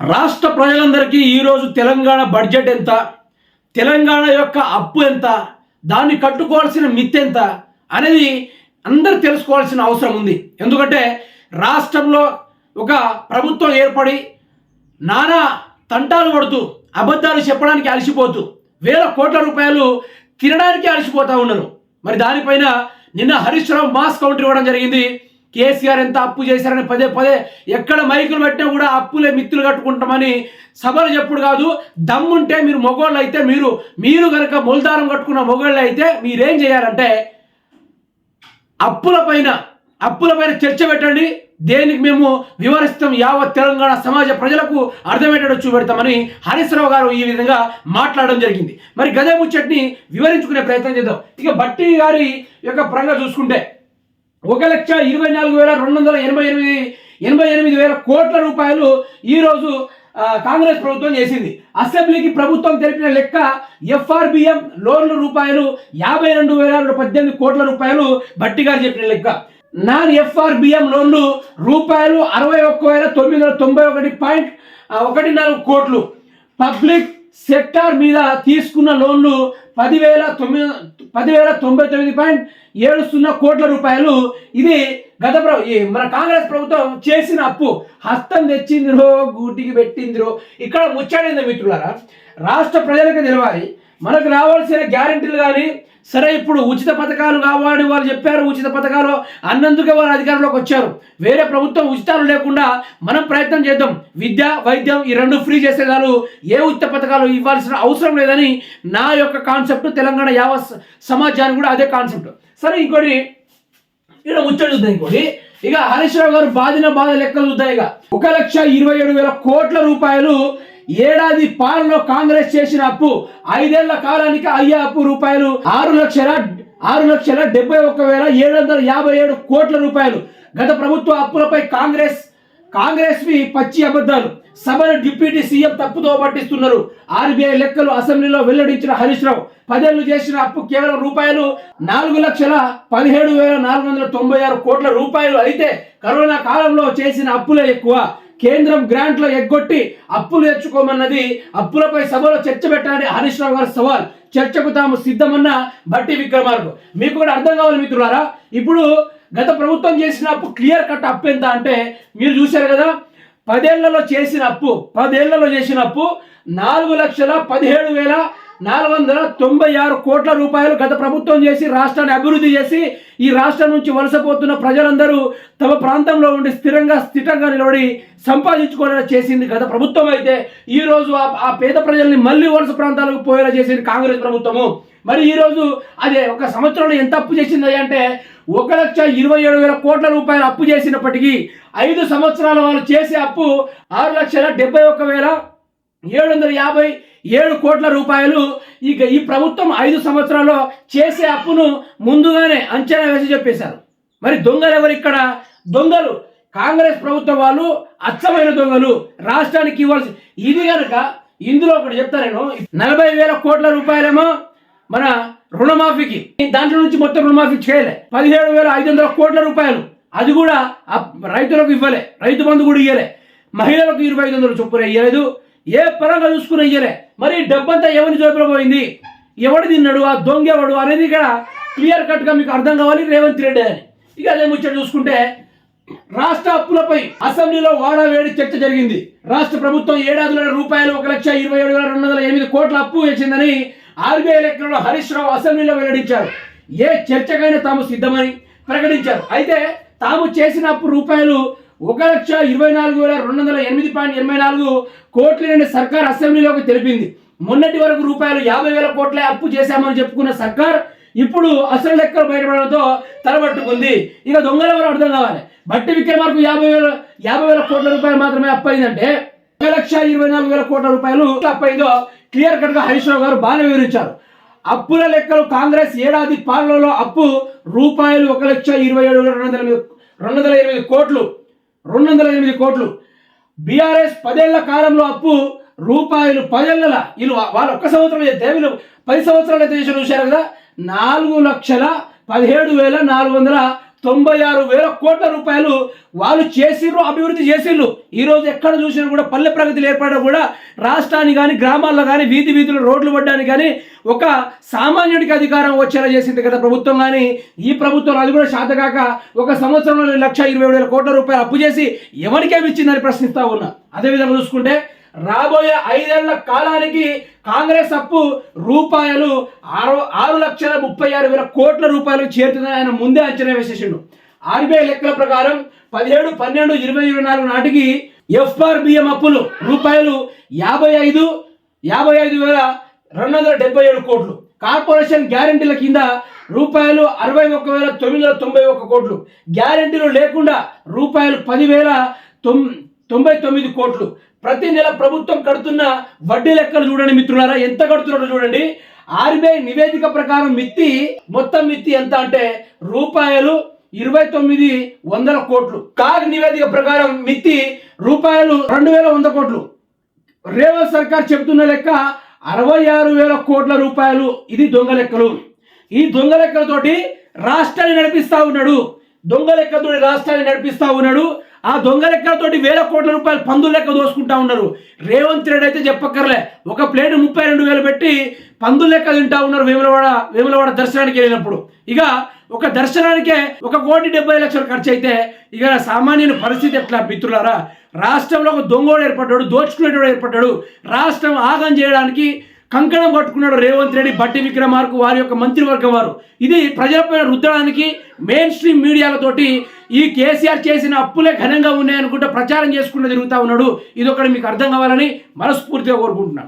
రాష్ట్ర ప్రజలందరికీ ఈరోజు తెలంగాణ బడ్జెట్ ఎంత? తెలంగాణ యొక్క అప్పు ఎంత? దాన్ని కట్టుకోవాల్సిన మిత్ ఎంత? అనేది అందరు తెలుసుకోవాల్సిన అవసరం ఉంది. ఎందుకంటే రాష్ట్రంలో ఒక ప్రభుత్వం ఏర్పడి నానా తంటాలు పడుతూ అబద్ధాలు చెప్పడానికి అలసిపోతూ వేల కోట్ల రూపాయలు తినడానికి అలసిపోతూ ఉన్నారు. మరి దానిపైన నిన్న హరీష్ రావు మాస్ కౌంటర్ ఇవ్వడం జరిగింది. కేసీఆర్ ఎంత అప్పు చేశారని పదే పదే ఎక్కడ మైకులు పెట్టినా కూడా అప్పులే మిత్తులు కట్టుకుంటామని సభలు చెప్పుడు కాదు. దమ్ముంటే మీరు మొగోళ్ళు అయితే మీరు మీరు కనుక మూలధారం కట్టుకున్న మొగోళ్ళు అయితే మీరేం చేయాలంటే అప్పుల పైన అప్పుల పైన చర్చ పెట్టండి. దేనికి మేము వివరిస్తాం యావత్ తెలంగాణ సమాజ ప్రజలకు అర్థమయ్యేటట్టు చూపెడతామని హరీశ్రావు గారు ఈ విధంగా మాట్లాడడం జరిగింది. మరి గదే ముచ్చట్ని వివరించుకునే ప్రయత్నం చేద్దాం. ఇక బట్టి గారి యొక్క పరంగా చూసుకుంటే ఒక లక్ష ఇరవై నాలుగు వేల రెండు వందల ఎనభై ఎనిమిది ఎనభై ఎనిమిది వేల కోట్ల రూపాయలు ఈరోజు కాంగ్రెస్ ప్రభుత్వం చేసింది. అసెంబ్లీకి ప్రభుత్వం తెలిపిన లెక్క ఎఫ్ఆర్బిఎం లోన్ల రూపాయలు యాభై రెండు వేల పద్దెనిమిది కోట్ల రూపాయలు బట్టి గారు చెప్పిన లెక్క. నాన్ ఎఫ్ఆర్బిఎం లోన్లు రూపాయలు అరవై ఒక్క వేల తొమ్మిది వందల తొంభై ఒకటి పాయింట్ ఒకటి నాలుగు కోట్లు. పబ్లిక్ సెక్టార్ మీద తీసుకున్న లోన్లు పదివేల తొమ్మిది పదివేల తొంభై తొమ్మిది పాయింట్ ఏడు సున్నా కోట్ల రూపాయలు. ఇది గత ప్ర మన కాంగ్రెస్ ప్రభుత్వం చేసిన అప్పు. హస్తం తెచ్చిందిరో గూటికి పెట్టిందిరో. ఇక్కడ ముచ్చాడైంది మిత్రులారా రాష్ట్ర ప్రజలకు తెలియాలి మనకు రావాల్సిన గ్యారెంటీలు కానీ సరే ఇప్పుడు ఉచిత పథకాలు కావాలని వాళ్ళు చెప్పారు ఉచిత పథకాలు అన్నందుకే వాళ్ళు అధికారంలోకి వచ్చారు. వేరే ప్రభుత్వం ఉచితాలు లేకుండా మనం ప్రయత్నం చేద్దాం. విద్య వైద్యం ఈ రెండు ఫ్రీ చేసే చాలు. ఏ ఉచిత పథకాలు ఇవ్వాల్సిన అవసరం లేదని నా యొక్క కాన్సెప్ట్ తెలంగాణ యావ సమాజానికి కూడా అదే కాన్సెప్ట్. సరే ఇంకోటి ఇక్కడ ముచ్చట చూద్దాం ఇంకోటి. ఇక హరీష్ రావు గారు బాధిన బాధ లెక్కలు చూద్దాం ఇక. ఒక లక్ష ఇరవై ఏడు వేల కోట్ల రూపాయలు ఏడాది పాలనలో కాంగ్రెస్ చేసిన అప్పు ఐదేళ్ళ కాలానికి అయ్యే అప్పు రూపాయలు ఆరు లక్షల ఆరు లక్షల డెబ్బై ఒక్క వేల ఏడు వందల యాభై ఏడు కోట్ల రూపాయలు. గత ప్రభుత్వ అప్పులపై కాంగ్రెస్ కాంగ్రెస్వి పచ్చి అబద్ధాలు. సభను డిప్యూటీ సీఎం తప్పుతో పట్టిస్తున్నారు. ఆర్బీఐ లెక్కలు అసెంబ్లీలో వెల్లడించిన హరీష్ రావు. పదేళ్ళు చేసిన అప్పు కేవలం రూపాయలు నాలుగు లక్షల పదిహేడు వేల నాలుగు వందల తొంభై ఆరు కోట్ల రూపాయలు అయితే కరోనా కాలంలో చేసిన అప్పులే ఎక్కువ. కేంద్రం గ్రాంట్లో ఎగ్గొట్టి అప్పులు తెచ్చుకోమన్నది అప్పులపై సభలో చర్చ పెట్టాలని హరీష్ రావు గారు సవాల్. చర్చకు తాము సిద్ధమన్న బట్టి విక్రమార్కు. మీకు కూడా అర్థం కావాలి మిత్రులారా? ఇప్పుడు గత ప్రభుత్వం చేసిన అప్పు క్లియర్ కట్ అప్పు ఎంత అంటే మీరు చూశారు కదా పదేళ్ళలో చేసిన అప్పు పదేళ్ళలో చేసిన అప్పు నాలుగు లక్షల పదిహేడు వేల నాలుగు వందల తొంభై ఆరు కోట్ల రూపాయలు గత ప్రభుత్వం చేసి రాష్ట్రాన్ని అభివృద్ధి చేసి ఈ రాష్ట్రం నుంచి వలసపోతున్న ప్రజలందరూ తమ ప్రాంతంలో ఉండి స్థిరంగా స్థిరంగా నిలబడి సంపాదించుకునేలా చేసింది గత ప్రభుత్వం అయితే. ఈ రోజు ఆ పేద ప్రజల్ని మళ్ళీ వలస ప్రాంతాలకు పోయేలా చేసింది కాంగ్రెస్ ప్రభుత్వము. మరి ఈరోజు అదే ఒక సంవత్సరంలో ఎంత అప్పు చేసింది అంటే ఒక లక్ష ఇరవై ఏడు వేల కోట్ల రూపాయలు అప్పు చేసినప్పటికీ ఐదు సంవత్సరాల వాళ్ళు చేసే అప్పు ఆరు లక్షల డెబ్బై ఒక్క వేల ఏడు వందల యాభై ఏడు కోట్ల రూపాయలు ఇక ఈ ప్రభుత్వం ఐదు సంవత్సరాల్లో చేసే అప్పును ముందుగానే అంచనా వేసి చెప్పేశారు. మరి దొంగలు ఎవరు ఇక్కడ? దొంగలు. కాంగ్రెస్ ప్రభుత్వం వాళ్ళు అచ్చమైన దొంగలు. రాష్ట్రానికి ఇవ్వాల్సి ఇది కనుక ఇందులో ఒకటి చెప్తా నేను. నలభై వేల కోట్ల రూపాయలేమో మన రుణమాఫీకి. దాంట్లో నుంచి మొత్తం రుణమాఫీ చేయలే. పదిహేడు వేల ఐదు వందల కోట్ల రూపాయలు. అది కూడా రైతులకు ఇవ్వలే. రైతు బంధు కూడా ఇవ్వలే మహిళలకు ఇరవై ఐదు వందలు చొప్పున ఇవ్వలేదు ఏ పరంగా చూసుకుని ఇయ్యలే. మరి డబ్బంతా ఎవరిని చూపబోయింది ఎవడు తిన్నాడు? ఆ దొంగ ఎవడు? అనేది ఇక్కడ క్లియర్ కట్గా మీకు అర్థం కావాలి రేవంత్ రెడ్డి అని. ఇక అదే ముచ్చట చూసుకుంటే రాష్ట్ర అప్పులపై అసెంబ్లీలో వాడావేడి చర్చ జరిగింది. రాష్ట్ర ప్రభుత్వం ఏడాదిలో రూపాయలు ఒక లక్ష ఇరవై ఏడు వేల రెండు వందల ఎనిమిది కోట్ల అప్పు వేసిందని ఆర్బీఐ లెక్కలో హరీష్ రావు అసెంబ్లీలో వెల్లడించారు. ఏ చర్చకైనా తాము సిద్ధమని ప్రకటించారు. అయితే తాము చేసిన అప్పు రూపాయలు ఒక లక్ష ఇరవై నాలుగు వేల రెండు వందల ఎనిమిది పాయింట్ ఎనభై నాలుగు కోట్లని సర్కార్ అసెంబ్లీలోకి తెలిపింది. మొన్నటి వరకు రూపాయలు యాభై వేల కోట్లే అప్పు చేశామని చెప్పుకున్న సర్కార్ ఇప్పుడు అసలు లెక్కలు బయటపడడంతో తలబట్టుకుంది. ఇక దొంగల వరకు అర్థం కావాలి. బట్టి విక్రమార్కు యాభై వేల యాభై వేల కోట్ల రూపాయలు మాత్రమే అప్పు ఒక లక్ష ఇరవై నాలుగు వేల కోట్ల రూపాయలు అప్పు క్లియర్ కట్గా హరీష్ రావు గారు బాగా వివరించారు. అప్పుల లెక్కలు కాంగ్రెస్ ఏడాది పాలనలో అప్పు రూపాయలు ఒక లక్ష ఇరవై ఏడు వేల రెండు వందల రెండు వందల ఎనిమిది కోట్లు. రెండు వందల ఎనిమిది కోట్లు. బీఆర్ఎస్ పదేళ్ళ కాలంలో అప్పు రూపాయలు పదేళ్ళ వీళ్ళు వాళ్ళు ఒక్క సంవత్సరం చేస్తే వీళ్ళు పది సంవత్సరాలు అయితే చేసి చూశారు కదా? నాలుగు లక్షల పదిహేడు వేల నాలుగు వందల తొంభై ఆరు వేల కోట్ల రూపాయలు వాళ్ళు చేసిర్రు అభివృద్ధి చేసిర్రు. ఈరోజు ఎక్కడ చూసినా కూడా పల్లె ప్రగతిలో ఏర్పడడం కూడా రాష్ట్రాన్ని కానీ గ్రామాల్లో కానీ వీధి వీధులు రోడ్లు పడ్డానికి కానీ ఒక సామాన్యుడికి అధికారం వచ్చేలా చేసింది కదా ప్రభుత్వం కానీ ఈ ప్రభుత్వం అది కూడా శాతకాక ఒక సంవత్సరంలో లక్ష ఇరవై వేల కోట్ల రూపాయలు అప్పు చేసి ఎవరికేమి ఇచ్చిందని ప్రశ్నిస్తా ఉన్నా. అదేవిధంగా చూసుకుంటే రాబోయే ఐదేళ్ళ కాలానికి కాంగ్రెస్ అప్పు రూపాయలు ఆరు ఆరు లక్షల ముప్పై ఆరు వేల కోట్ల రూపాయలు చేరుతుందని ఆయన ముందే అంచనా వేసేసిండు. ఆర్బీఐ లెక్కల ప్రకారం పదిహేడు పన్నెండు ఇరవై ఇరవై నాలుగు నాటికి ఎఫ్ఆర్బిఎం అప్పులు రూపాయలు యాభై ఐదు యాభై ఐదు వేల రెండు వందల డెబ్బై ఏడు కోట్లు. కార్పొరేషన్ గ్యారంటీల కింద రూపాయలు అరవై ఒక్క వేల తొమ్మిది వందల తొంభై ఒక్క కోట్లు. గ్యారంటీలు లేకుండా రూపాయలు పదివేల తొమ్ తొంభై తొమ్మిది కోట్లు. ప్రతి నెల ప్రభుత్వం కడుతున్న వడ్డీ లెక్కలు చూడండి మిత్రులారా. ఎంత కడుతున్నారో చూడండి. ఆర్బీఐ నివేదిక ప్రకారం మిత్తి మొత్తం మిత్తి ఎంత అంటే రూపాయలు ఇరవై తొమ్మిది వందల కోట్లు. కాగ్ నివేదిక ప్రకారం మిత్తి రూపాయలు రెండు వేల వంద కోట్లు. రేవంత్ సర్కార్ చెబుతున్న లెక్క అరవై ఆరు వేల కోట్ల రూపాయలు. ఇది దొంగ లెక్కలు. ఈ దొంగ లెక్కలతోటి రాష్ట్రాన్ని నడిపిస్తా ఉన్నాడు. దొంగ లెక్కతోటి రాష్ట్రాన్ని నడిపిస్తూ ఉన్నాడు. ఆ దొంగ లెక్కలతోటి వేల కోట్ల రూపాయలు పందుల లెక్క దోసుకుంటా ఉన్నారు. రేవంత్ రెడ్డి అయితే చెప్పక్కర్లే. ఒక ప్లేట్ ముప్పై రెండు వేలు పెట్టి పందుల లెక్క తింటా ఉన్నారు వేములవాడ వేములవాడ దర్శనానికి వెళ్ళినప్పుడు. ఇక ఒక దర్శనానికే ఒక కోటి డెబ్బై లక్షలు ఖర్చు అయితే ఇక సామాన్యుని పరిస్థితి ఎట్లా మిత్రులారా రాష్ట్రంలో ఒక దొంగోడు ఏర్పడ్డాడు దోచుకునేటోడు ఏర్పడ్డాడు. రాష్ట్రం ఆగం చేయడానికి కంకణం కట్టుకున్నాడు రేవంత్ రెడ్డి బట్టి విక్రమార్కు వారి యొక్క మంత్రివర్గం వారు. ఇది ప్రజలపైన రుద్దడానికి మెయిన్ స్ట్రీమ్ మీడియాలతోటి ఈ కేసీఆర్ చేసిన అప్పులే ఘనంగా ఉన్నాయనుకుంటే ప్రచారం చేసుకుంటూ తిరుగుతూ ఉన్నాడు. ఇది ఒకటి మీకు అర్థం కావాలని మనస్ఫూర్తిగా కోరుకుంటున్నాను.